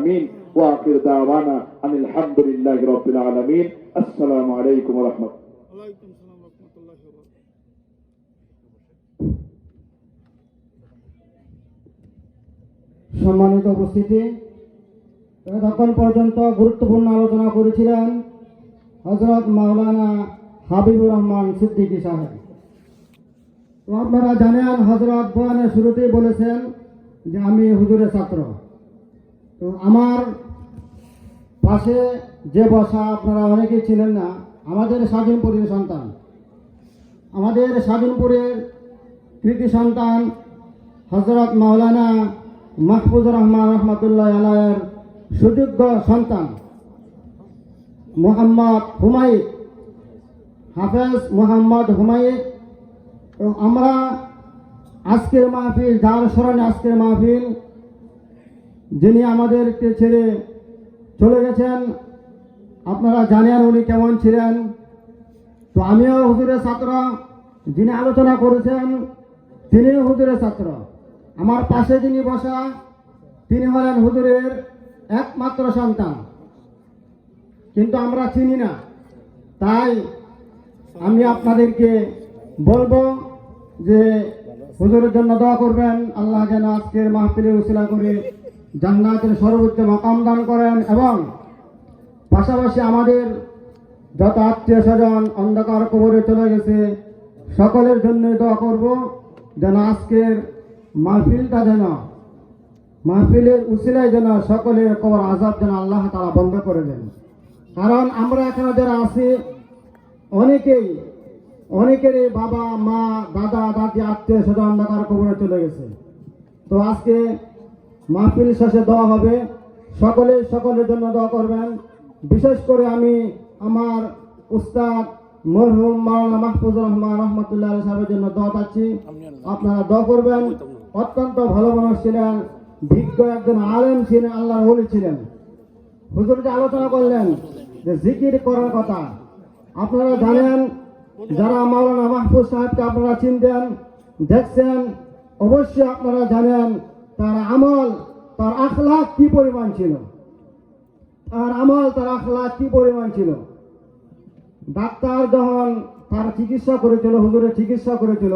আমিন। ওয়াকির দাওয়ানা আনিল হামদুলিল্লাহি রাব্বিল আলামিন। আসসালামু আলাইকুম ওয়া রাহমাতুল্লাহ ওয়ালাইকুম সালাম রহমতুল্লাহ সম্মানিত উপস্থিতি এতক্ষণ পর্যন্ত গুরুত্বপূর্ণ আলোচনা করেছিলেন হজরত মাওলানা হাবিবুর রহমান সিদ্দিকী সাহেব। তো আপনারা জানেন হজরত বয়ানের শুরুতেই বলেছেন যে আমি হুজুরের ছাত্র। তো আমার পাশে যে বসা আপনারা অনেকেই ছিলেন না, আমাদের স্বাধীনপুরের সন্তান। আমাদের স্বাধীনপুরের কৃতি সন্তান হজরত মাওলানা মাহফুজুর রহমান রহমতুল্লাহ আলায়ের সুযোগ্য সন্তান মোহাম্মদ হুমায়ুদ হাফেজ মোহাম্মদ হুমায়ুদ আমরা আজকের মাহফিল যার স্মরণে আজকের মাহফিল যিনি আমাদেরকে ছেড়ে চলে গেছেন, আপনারা জানেন উনি কেমন ছিলেন। তো আমিও হুজুরের ছাত্র, যিনি আলোচনা করেছেন তিনি হুজুরের ছাত্র। আমার পাশে যিনি বসা, তিনি হলেন হুজুরের একমাত্র সন্তান। কিন্তু আমরা চিনি না। তাই আমি আপনাদেরকে বলব যে হুজুরের জন্য দোয়া করবেন। আল্লাহ যেন আজকের মাহফিলের উসিলা করে জান্নাতের সর্বোচ্চ মাকাম দান করেন এবং পাশাপাশি আমাদের যত আত্মীয় স্বজন অন্ধকার কবরে চলে গেছে, সকলের জন্য দোয়া করব যেন আজকের মাহফিলটা যেন, মাহফিলের উসিলায় যেন সকলের কবর আজাব যেন আল্লাহ তারা বন্ধ করে দেন। কারণ আমরা এখানে যারা আছি, অনেকেই, অনেকেরই বাবা, মা, দাদা, দাদি, আত্মীয় স্বজন অন্ধকার কবরে চলে গেছে। তো আজকে মাহফিল শেষে দেওয়া হবে। সকলে সকলের জন্য দোয়া করবেন। বিশেষ করে আমি আমার উস্তাদ মরহুম মাওলানা মাহফুজুর রহমান রহমতুল্লাহ সাহেবের জন্য দোয়া চাচ্ছি। আপনারা দোয়া করবেন। অত্যন্ত ভালো মানুষ ছিলেন বিজ্ঞ একজন আলেম ছিলেন, আল্লাহর হলি ছিলেন। হুজুর যে আলোচনা করলেন যে জিকির করার কথা, আপনারা জানেন, যারা মাওলানা মাহফুজ সাহেবকে আপনারা চিনতেন দেখছেন, অবশ্যই আপনারা জানেন তার আমল, তার আখলাক কি পরিমাণ ছিল? তার আমল, তার আখলাক কি পরিমাণ ছিল? ডাক্তার যখন তার চিকিৎসা করেছিল, হুজুরের চিকিৎসা করেছিল,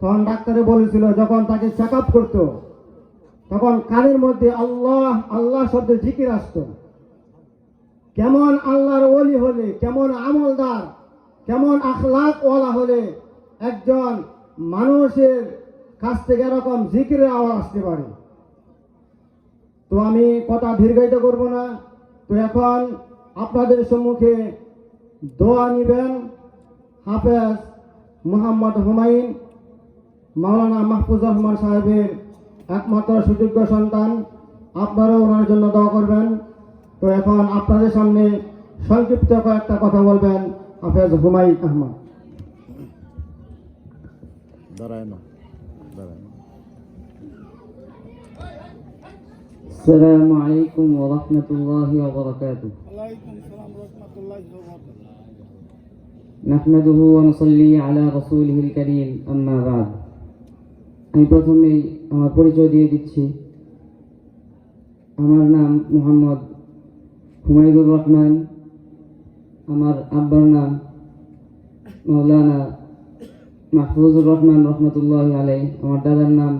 তখন ডাক্তারে বলেছিল, যখন তাকে চেক আপ করতো, তখন কানের মধ্যে আল্লাহ আল্লাহ শব্দের জিকির আসতো। কেমন আল্লাহর ওলি হলে, কেমন আমলদার, কেমন আখলাক ওয়ালা হলে একজন মানুষের কাছ থেকে এরকম জিকিরের আওয়াজ আসতে পারে। তো আমি কথা দীর্ঘায়িত করব না। তো এখন আপনাদের সম্মুখে দোয়া নিবেন হাফেজ মোহাম্মদ হুমায়ুন, মাওলানা মাহফুজ রহমান সাহেবের একমাত্র সুযোগ্য সন্তান। আপনারাও ওনার জন্য দোয়া করবেন। তো এখন আপনাদের সামনে সংক্ষিপ্ত কয়েকটা কথা বলবেন হাফেজ হুমায়ুন আহমদ। দাঁড়ায় না। السلام عليكم ورحمة الله وبركاته ওয়ালাইকুম সালাম রহমতুল্লাহ نحمده ونصلي على رسوله الكريم أما بعد আমি প্রথমেই আমার পরিচয় দিয়ে দিচ্ছি আমার নাম মোহাম্মদ হুমায়ুদুর রহমান আমার আব্বার নাম মৌলানা মাহফুজুর রহমান রহমতুল্লাহ আলাই আমার দাদার নাম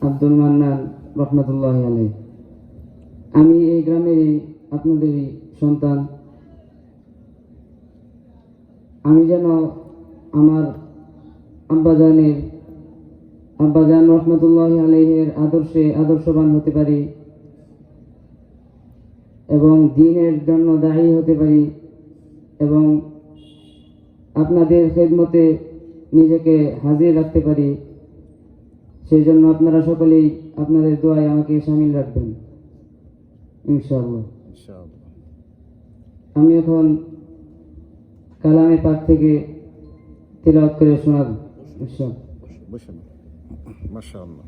আব্দুল মান্নান রহমতুল্লাহ আলাই আমি এই গ্রামেরই আপনাদেরই সন্তান। আমি যেন আমার আব্বাজানের আব্বাজান রহমতুল্লাহ আলহের আদর্শে আদর্শবান হতে পারি এবং দিনের জন্য দায়ী হতে পারি এবং আপনাদের খেদমতে নিজেকে হাজির রাখতে পারি। সেই জন্য আপনারা সকলেই আপনাদের দোয়ায় আমাকে সামিল রাখবেন। ইনশাআল্লাহ। আমি এখন কালামে পাক থেকে তিলাওয়াত করে শোনাব। ইনশাআল্লাহ। মাশাআল্লাহ।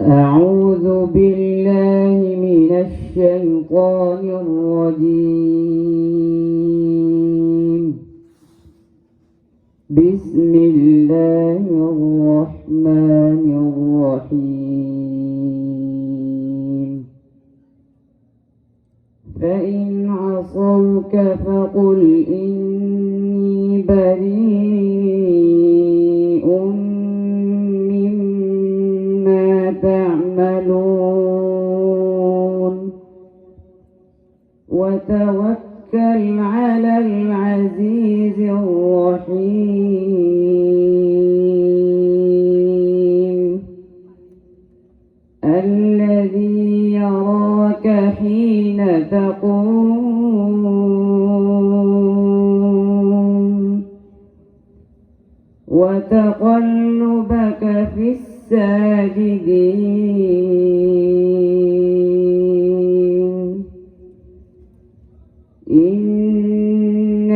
أعوذ بالله من الشيطان الرجيم. بسم الله الرحمن الرحيم. فإن عصوك فقل إني وتوكل على العزيز الرحيم. الذي يراك حين تقوم. وتقلبك في الساجدين.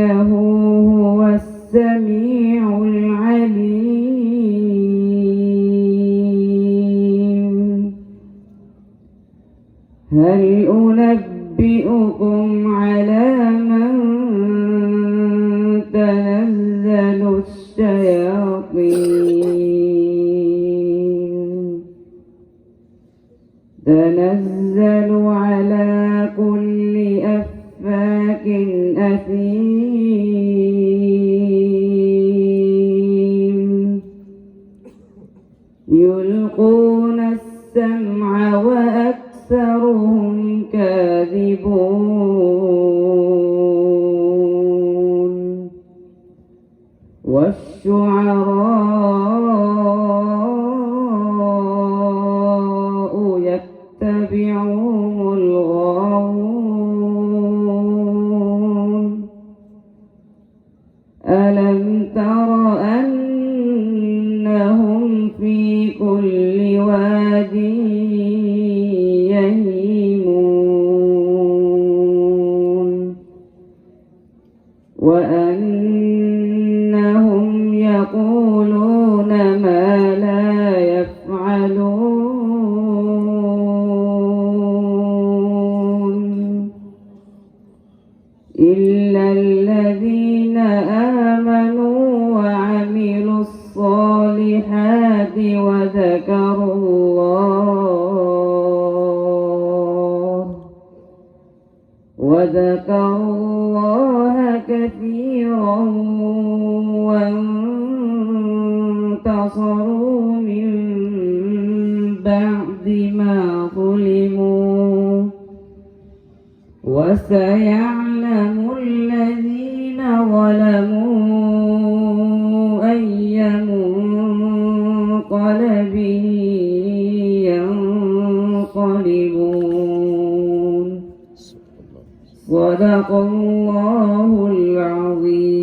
إنه هو السميع العليم. هل أنبئكم على من تنزل والشعراء يتبعهم الغاوون. ألم تر أنهم وذكروا الله كثيرا وانتصروا من بعد ما ظلموا وسيعلم الذين ظلموا أي صدق الله العظيم.